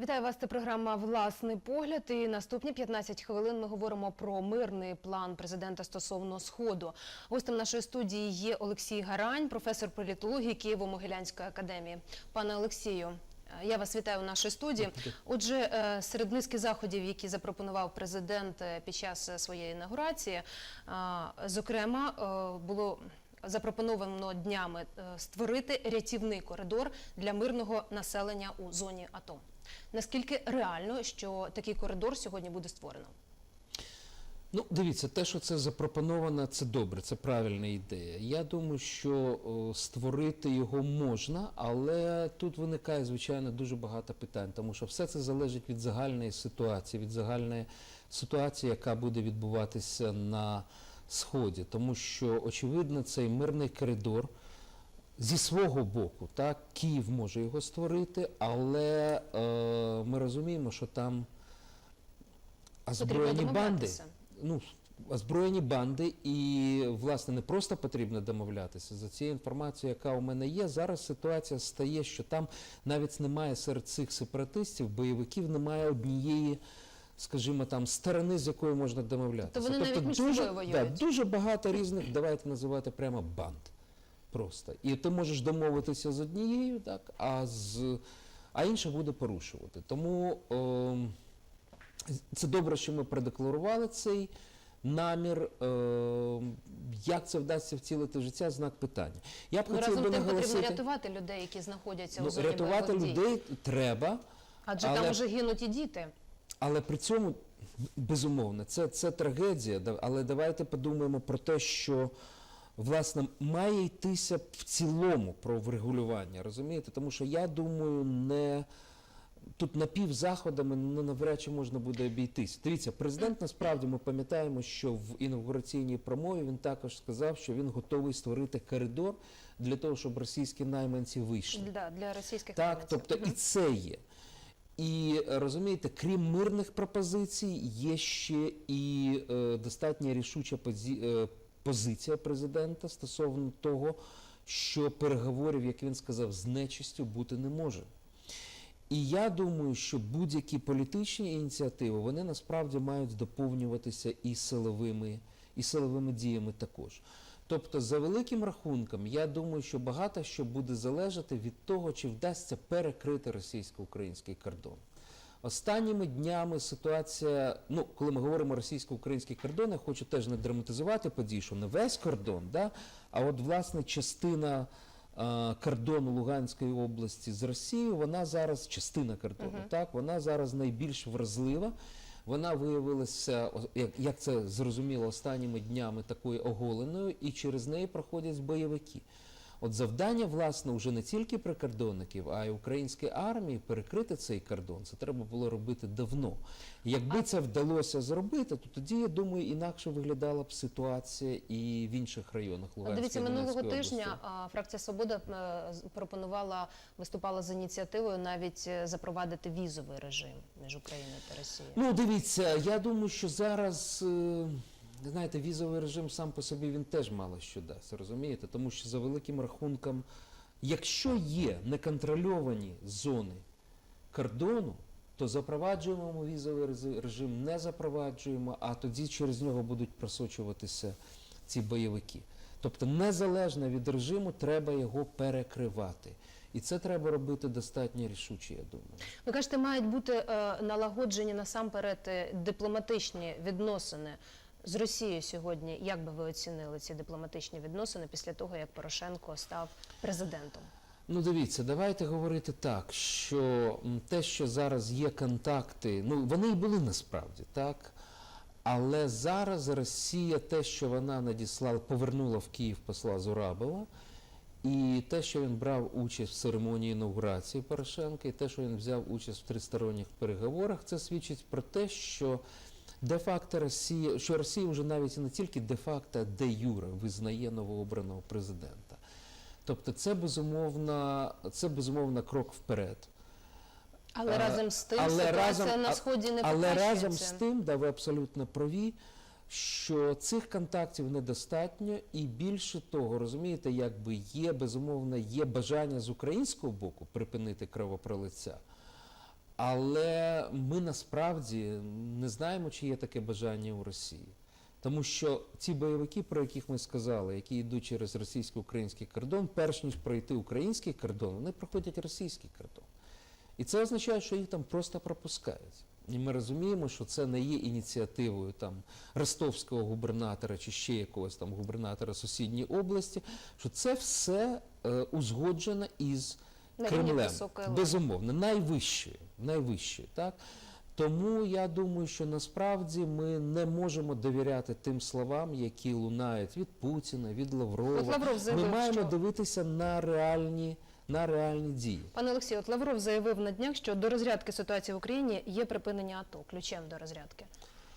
Вітаю вас. Це програма Власний погляд. І наступні 15 хвилин ми говоримо про мирний план президента стосовно сходу. Гостем нашої студії є Олексій Гарань, професор політології Києво-Могилянської академії. Пане Олексію. е, Я вас вітаю у нашій студії. Отже, е, серед низки заходів, які запропонував президент е, під час своєї інаугурації, зокрема, було запропоновано днями створити рятівний коридор для мирного населення у зоні АТО. Наскільки реально, що такий коридор сьогодні буде створено? Ну, дивіться, те, що це запропоновано, це добре, це правильна ідея. Я думаю, що о, створити його можна, але тут виникає, звичайно, дуже багато питань, тому що все це залежить від загальної ситуації, від загальної ситуації, яка буде відбуватися на сході. Тому що, очевидно, цей мирний коридор. Зі свого боку, так, Київ може його створити, але е, ми розуміємо, що там озброєні банди. Ну, озброєні банди, і власне не просто потрібно домовлятися. За цією інформацією, яка у мене є, зараз ситуація стає, що там навіть немає серед цих сепаратистів, бойовиків, немає однієї. Скажімо, там сторони, з якою можна домовлятися. Тобто вони навіть дуже. Да, дуже багато різних, давайте називати прямо банд. Просто. І ти можеш домовитися з однією, так, а, з, а інша буде порушувати. Тому ем, це добре, що ми продекларували цей намір. Ем, як це вдасться втілити життя, знак питання. Я б Ну, хотів би тим потрібно рятувати людей, які знаходяться у Ну, зоні рятувати бойових дій. людей треба, Адже але- там вже гинуть і діти. але при цьому, безумовно, це, це трагедія, але давайте подумаємо про те, що власне має йтися в цілому про врегулювання, розумієте? Тому що я думаю, не тут напівзаходами ну, навряд чи можна буде обійтись. Дивіться, президент насправді ми пам'ятаємо, що в інаугураційній промові він також сказав, що він готовий створити коридор для того, щоб російські найманці вийшли. Да, для російських Так, найманців. тобто і це є. І розумієте, крім мирних пропозицій, є ще і е, достатньо рішуча позі, е, позиція президента стосовно того, що переговорів, як він сказав, з нечистю бути не може. І я думаю, що будь-які політичні ініціативи вони насправді мають доповнюватися і силовими, і силовими діями також. Тобто, за великим рахунком, я думаю, що багато що буде залежати від того, чи вдасться перекрити російсько-український кордон. Останніми днями ситуація, ну коли ми говоримо російсько-український кордон, я хочу теж не драматизувати події, що не весь кордон, да, а от власне частина е, кордону Луганської області з Росією, вона зараз частина кордону, так вона зараз найбільш вразлива. Вона виявилася, як, як це зрозуміло, останніми днями такою оголеною, і через неї проходять бойовики. От завдання, власне, вже не тільки прикордонників, а й української армії перекрити цей кордон. Це треба було робити давно. Якби це вдалося зробити, то тоді, я думаю, інакше виглядала б ситуація і в інших районах Луганської Дивіться, минулого тижня фракція Свобода е, пропонувала, виступала з ініціативою навіть е, запровадити візовий режим між Україною та Росією. Ну, дивіться, я думаю, що зараз, е, знаєте, візовий режим сам по собі він теж мало що дасть, розумієте? Тому що за великим рахунком, якщо є неконтрольовані зони кордону, то запроваджуємо візовий режим, не запроваджуємо, а тоді через нього будуть просочуватися ці бойовики. Тобто, незалежно від режиму, треба його перекривати. І це треба робити достатньо рішуче, я думаю. Ви кажете, мають бути е, налагоджені насамперед е, дипломатичні відносини з Росією сьогодні. Як би ви оцінили ці дипломатичні відносини після того, як Порошенко став президентом? Ну, дивіться, давайте говорити так, що те, що зараз є контакти, ну вони і були насправді, так. Але зараз Росія, те, що вона надіслала, повернула в Київ посла Зурабова, і те, що він брав участь в церемонії інаугурації Порошенка, і те, що він взяв участь в тристоронніх переговорах, це свідчить про те, що де-факто Росія, що Росія вже навіть не тільки де-факто, де-юре визнає новообраного президента. Тобто це безумовно, це безумовно крок вперед. Але Е, разом з тим але ситуація разом- на сході не Але разом з тим, да, ви абсолютно праві, що цих контактів недостатньо, і більше того, розумієте, якби є безумовно є бажання з українського боку припинити кровопролиття. Але ми насправді не знаємо, чи є таке бажання у Росії. Тому що ці бойовики, про яких ми сказали, які йдуть через російсько-український кордон, перш ніж пройти український кордон, вони проходять російський кордон. І це означає, що їх там просто пропускають. І ми розуміємо, що це не є ініціативою там ростовського губернатора чи ще якогось там губернатора сусідньої області, що це все е, узгоджено із Кремлем. Безумовно, найвищої, найвищої, так? Тому я думаю, що насправді ми не можемо довіряти тим словам, які лунають від Путіна, від Лаврова. От Лавров Ми маємо що- дивитися на реальні, на реальні дії. Пане Олексію, от Лавров заявив на днях, що до розрядки ситуації в Україні є припинення АТО, ключем до розрядки.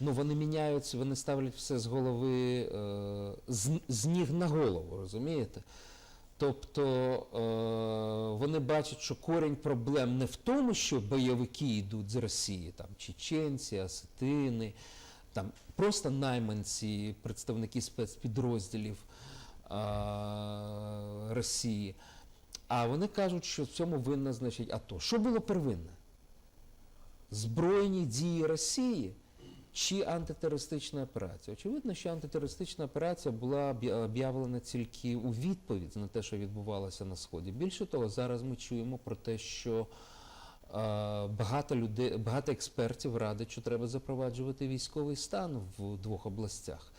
Ну, вони міняються, вони ставлять все з голови, е, з, з ніг на голову, розумієте? Тобто е, вони бачать, що корінь проблем не в тому, що бойовики йдуть з Росії, там чеченці, осетини, там просто найманці, представники спецпідрозділів е, Росії. А вони кажуть, що в цьому винна, значить, АТО. Що було первинне? Збройні дії Росії чи антитерористична операція? Очевидно, що антитерористична операція була об'явлена тільки у відповідь на те, що відбувалося на сході. Більше того, зараз ми чуємо про те, що багато людей, багато експертів радять, що треба запроваджувати військовий стан в двох областях.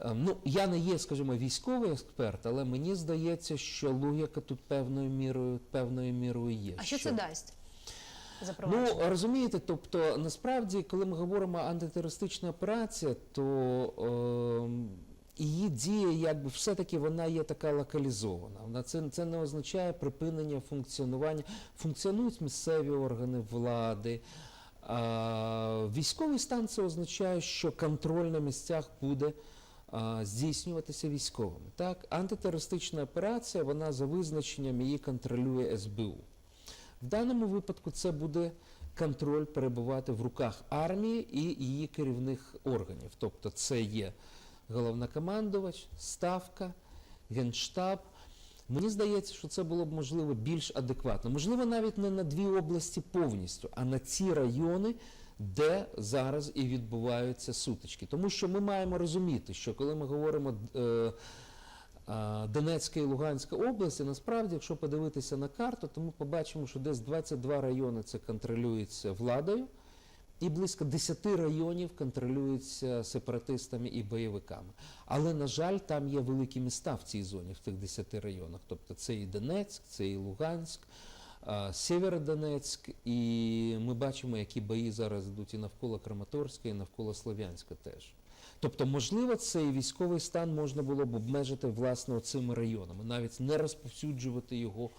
Е, Ну, я не є, скажімо, військовий експерт, але мені здається, що логіка тут певною мірою, певною мірою є. А що це дасть? Запровадження? Ну розумієте, тобто насправді, коли ми говоримо антитерористична операція, то е, її дія, якби все-таки вона є така локалізована. Вона це, це не означає припинення функціонування. Функціонують місцеві органи влади. А, військовий стан це означає, що контроль на місцях буде здійснюватися військовими. Так, антитерористична операція, вона за визначенням її контролює СБУ. В даному випадку це буде контроль перебувати в руках армії і її керівних органів. Тобто це є головнокомандувач, ставка, генштаб. Мені здається, що це було б можливо більш адекватно. Можливо, навіть не на дві області повністю, а на ці райони, де зараз і відбуваються сутички. Тому що ми маємо розуміти, що коли ми говоримо е, Донецька і Луганська області, насправді, якщо подивитися на карту, то ми побачимо, що десь 22 райони це контролюється владою, і близько 10 районів контролюються сепаратистами і бойовиками. Але, на жаль, там є великі міста в цій зоні, в тих 10 районах. Тобто це і Донецьк, це і Луганськ, а, Сєвєродонецьк, і ми бачимо, які бої зараз йдуть і навколо Краматорська, і навколо Слов'янська теж. Тобто, можливо, цей військовий стан можна було б обмежити власне цими районами, навіть не розповсюджувати його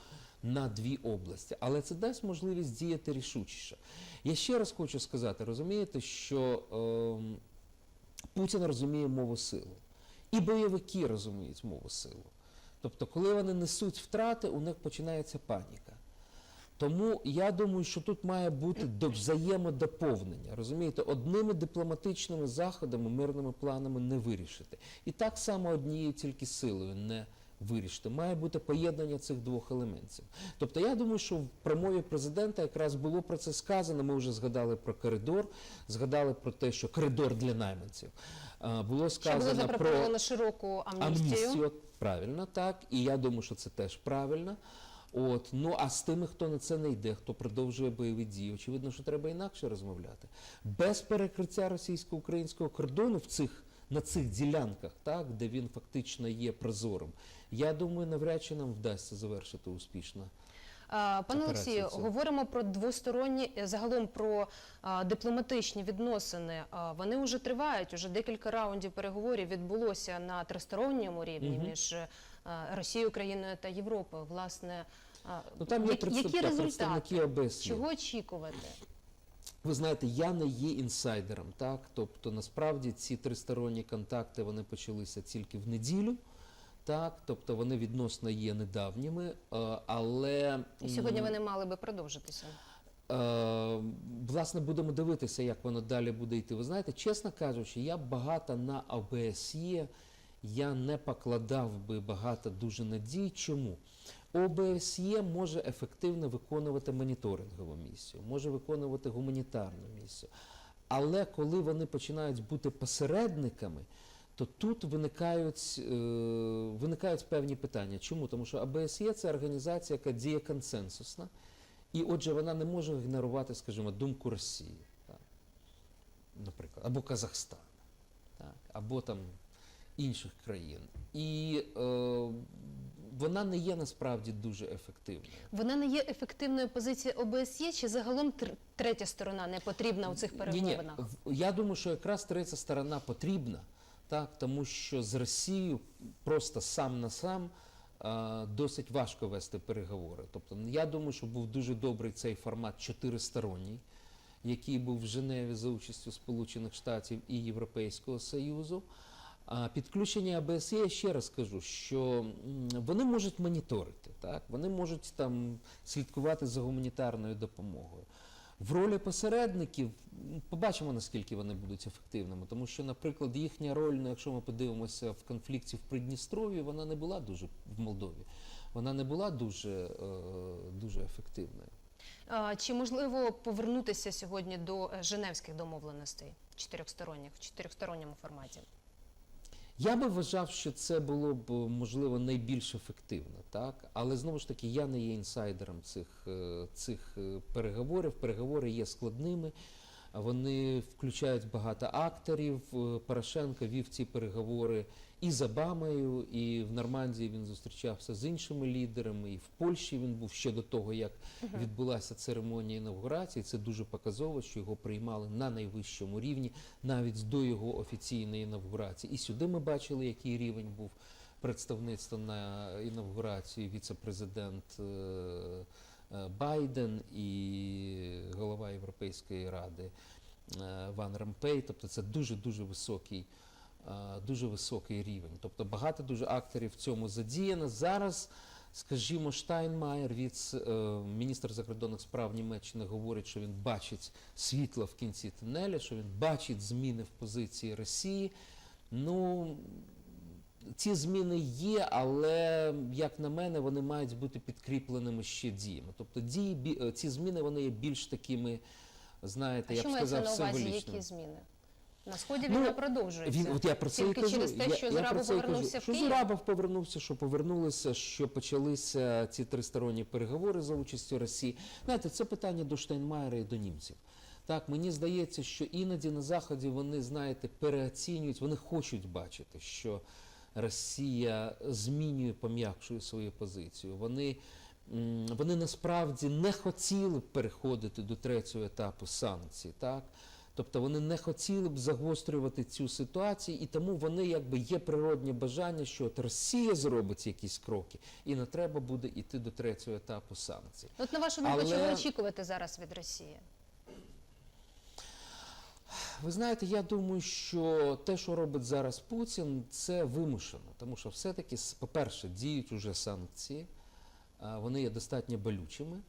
на дві області. Але це дасть можливість діяти рішучіше. Я ще раз хочу сказати, розумієте, що ем, Путін розуміє мову силу, і бойовики розуміють мову силу. Тобто, коли вони несуть втрати, у них починається паніка. Тому я думаю, що тут має бути до взаємодоповнення. Розумієте, одними дипломатичними заходами, мирними планами не вирішити. І так само однією тільки силою не вирішити. Має бути поєднання цих двох елементів. Тобто я думаю, що в промові президента якраз було про це сказано. Ми вже згадали про коридор, згадали про те, що коридор для найманців. Було Що було сказано про широку амністію. амністію. Правильно, так. І я думаю, що це теж правильно. От, ну а з тими, хто на це не йде, хто продовжує бойові дії, очевидно, що треба інакше розмовляти. Без перекриття російсько-українського кордону в цих, на цих ділянках, так, де він фактично є прозорим, я думаю, навряд чи нам вдасться завершити успішно. Пане Олексію, говоримо про двосторонні, е, загалом про а, дипломатичні відносини. А, вони вже тривають. Уже декілька раундів переговорів відбулося на тристоронньому рівні Мгм. між е, Росією, Україною та Європою. Власне, а, Ну там є які- представники ОБСЄ. Чого очікувати? Ви знаєте, я не є інсайдером, так? Тобто, насправді ці тристоронні контакти вони почалися тільки в неділю. Так, тобто вони відносно є недавніми, е, але І сьогодні вони мали би продовжитися. Е, власне, будемо дивитися, як воно далі буде йти. Ви знаєте, чесно кажучи, я багато на ОБСЄ я не покладав би багато дуже надій. Чому? ОБСЄ може ефективно виконувати моніторингову місію, може виконувати гуманітарну місію. Але коли вони починають бути посередниками, то тут виникають, е, виникають певні питання. Чому? Тому що АБСЄ це організація, яка діє консенсусна, і отже, вона не може ігнорувати, скажімо, думку Росії, так, наприклад, або Казахстана, так, або там інших країн. І е, вона не є насправді дуже ефективною. Вона не є ефективною позицією ОБСЄ, чи загалом третя сторона не потрібна у цих Ні, перемовинах? ні, в- я думаю, що якраз третя сторона потрібна, так, тому що з Росією просто сам на сам досить важко вести переговори. Тобто, я думаю, що був дуже добрий цей формат чотиристоронній, який був в Женеві за участю Сполучених Штатів і Європейського Союзу. А підключення АБСЄ, я ще раз кажу, що вони можуть моніторити, так? вони можуть там слідкувати за гуманітарною допомогою. В ролі посередників побачимо, наскільки вони будуть ефективними, тому що, наприклад, їхня роль, ну, якщо ми подивимося в конфлікті в Придністров'ї, вона не була дуже в Молдові, вона не була дуже, е, дуже ефективною. Чи можливо повернутися сьогодні до е, Женевських домовленостей чотирьохсторонніх в чотирьохсторонньому форматі? Я би вважав, що це було б можливо найбільш ефективно, так але знову ж таки я не є інсайдером цих, е, цих е, переговорів. Переговори є складними. Вони включають багато акторів. Е, Порошенко вів ці переговори і з Обамою, і в Нормандії він зустрічався з іншими лідерами, і в Польщі він був ще до того, як відбулася церемонія інавгурації. Це дуже показово, що його приймали на найвищому рівні, навіть до його офіційної інавгурації. І сюди ми бачили, який рівень був представництва на інавгурації віце-президент е, Байден і голова Європейської ради е, Ван Ромпей. Тобто це дуже дуже високий. е, Дуже високий рівень. Тобто багато дуже акторів в цьому задіяно. Зараз, скажімо, Штайнмаєр, віц, е, міністр закордонних справ Німеччини, говорить, що він бачить світло в кінці тунеля, що він бачить зміни в позиції Росії. Ну, ці зміни є, але, як на мене, вони мають бути підкріпленими ще діями. Тобто дії, е, ці зміни вони є більш такими, знаєте, А я б сказав, символічними. які зміни? На сході Ну, продовжується. Він, от я про це Тільки і кажу. через те, що я Зурабов це і кажу. повернувся в що Зурабов повернувся, що повернулися, що почалися ці тристоронні переговори за участю Росії. Знаєте, це питання до Штайнмаєра і до німців. Так, мені здається, що іноді на Заході вони, знаєте, переоцінюють, вони хочуть бачити, що Росія змінює, пом'якшує свою позицію. Вони, вони насправді не хотіли б переходити до третього етапу санкцій. Так? Тобто вони не хотіли б загострювати цю ситуацію, і тому вони якби є природне бажання, що от Росія зробить якісь кроки, і не треба буде йти до третього етапу санкцій. От на вашу думку, Але- чого очікувати зараз від Росії? Ви знаєте, я думаю, що те, що робить зараз Путін, це вимушено, тому що все-таки, по-перше, діють уже санкції, вони є достатньо болючими.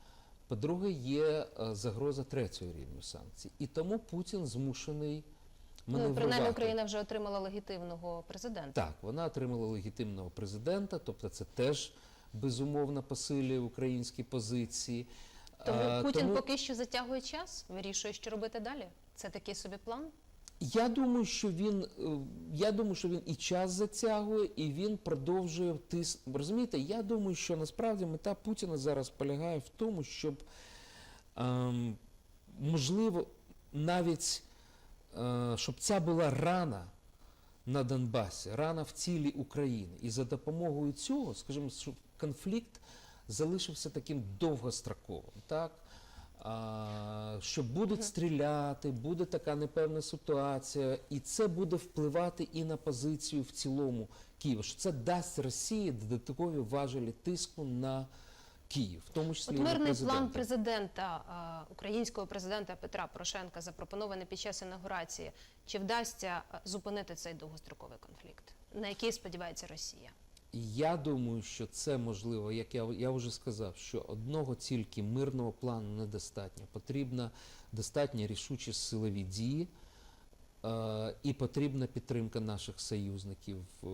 По-друге, є е, загроза третього рівню санкцій. І тому Путін змушений Ну, принаймні Україна вже отримала легітимного президента. Так, вона отримала легітимного президента, тобто це теж безумовно посилює українські позиції. Тому Путін тому- поки що затягує час, вирішує, що робити далі. Це такий собі план. Я думаю, що він е, я думаю, що він і час затягує, і він продовжує тис. Розумієте, я думаю, що насправді мета Путіна зараз полягає в тому, щоб ем, можливо навіть е, щоб ця була рана на Донбасі, рана в цілій України. І за допомогою цього, скажімо, щоб конфлікт залишився таким довгостроковим. Так? Що будуть стріляти, буде така непевна ситуація, і це буде впливати і на позицію в цілому Києва. Що це дасть Росії додаткові важелі тиску на Київ, в тому числі От мирний план президента, українського президента Петра Порошенка, запропонований під час інаугурації, чи вдасться зупинити цей довгостроковий конфлікт, на який сподівається Росія? Я думаю, що це можливо, як я, я вже сказав, що одного тільки мирного плану недостатньо. Потрібна достатньо рішучі силові дії. Е, І потрібна підтримка наших союзників е,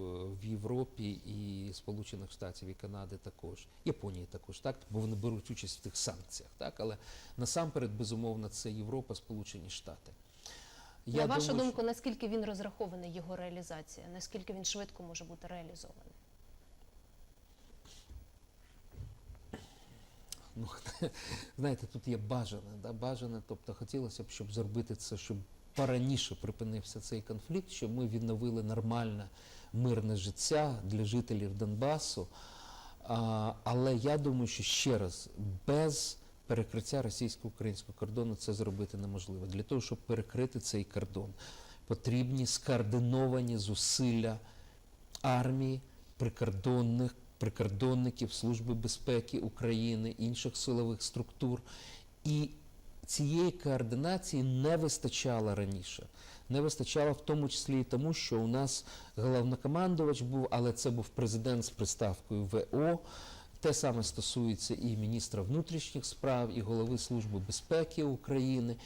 в Європі і Сполучених Штатів і Канади також, Японії також, так, бо вони беруть участь в тих санкціях, так, але насамперед, безумовно, це Європа, Сполучені Штати. На вашу думаю, думку, наскільки він розрахований, його реалізація? Наскільки він швидко може бути реалізований? Ну, знаєте, тут є бажане, да, бажане, тобто хотілося б, щоб зробити це, щоб пораніше припинився цей конфлікт, щоб ми відновили нормальне мирне життя для жителів Донбасу. А, але я думаю, що ще раз, без перекриття російсько-українського кордону це зробити неможливо. Для того, щоб перекрити цей кордон, потрібні скоординовані зусилля армії, прикордонних, прикордонників, Служби безпеки України, інших силових структур. І цієї координації не вистачало раніше. Не вистачало в тому числі і тому, що у нас головнокомандувач був, але це був президент з приставкою ВО. Те саме стосується і міністра внутрішніх справ, і голови Служби безпеки України.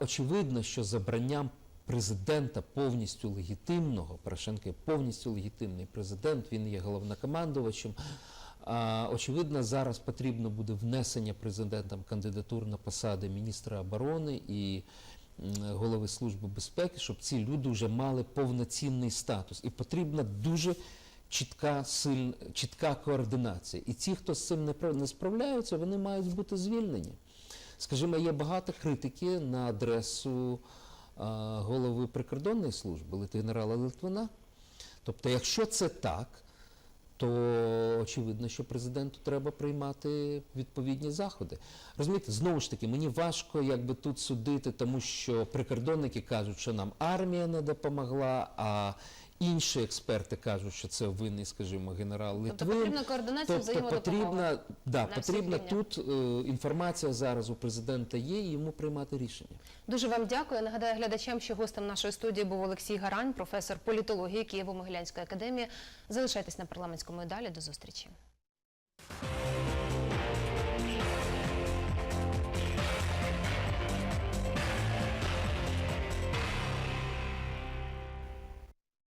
Очевидно, що забранням президента повністю легітимного, Порошенко є повністю легітимний президент, він є головнокомандувачем. Очевидно, зараз потрібно буде внесення президентом кандидатур на посади міністра оборони і голови Служби безпеки, щоб ці люди вже мали повноцінний статус. І потрібна дуже чітка, сильна, чітка координація. І ті, хто з цим не, не справляються, вони мають бути звільнені. Скажімо, є багато критики на адресу голови прикордонної служби генерала Литвина. Тобто, якщо це так, то очевидно, що президенту треба приймати відповідні заходи. Розумієте, знову ж таки, мені важко якби тут судити, тому що прикордонники кажуть, що нам армія не допомогла, а інші експерти кажуть, що це винний, скажімо, генерал Литвин. Тобто потрібна координація Тобто потрібна, да, потрібна тут е, інформація зараз у президента є, і йому приймати рішення. Дуже вам дякую. Нагадаю глядачам, що гостем нашої студії був Олексій Гарань, професор політології Києво-Могилянської академії. Залишайтесь на парламентському і далі. До зустрічі.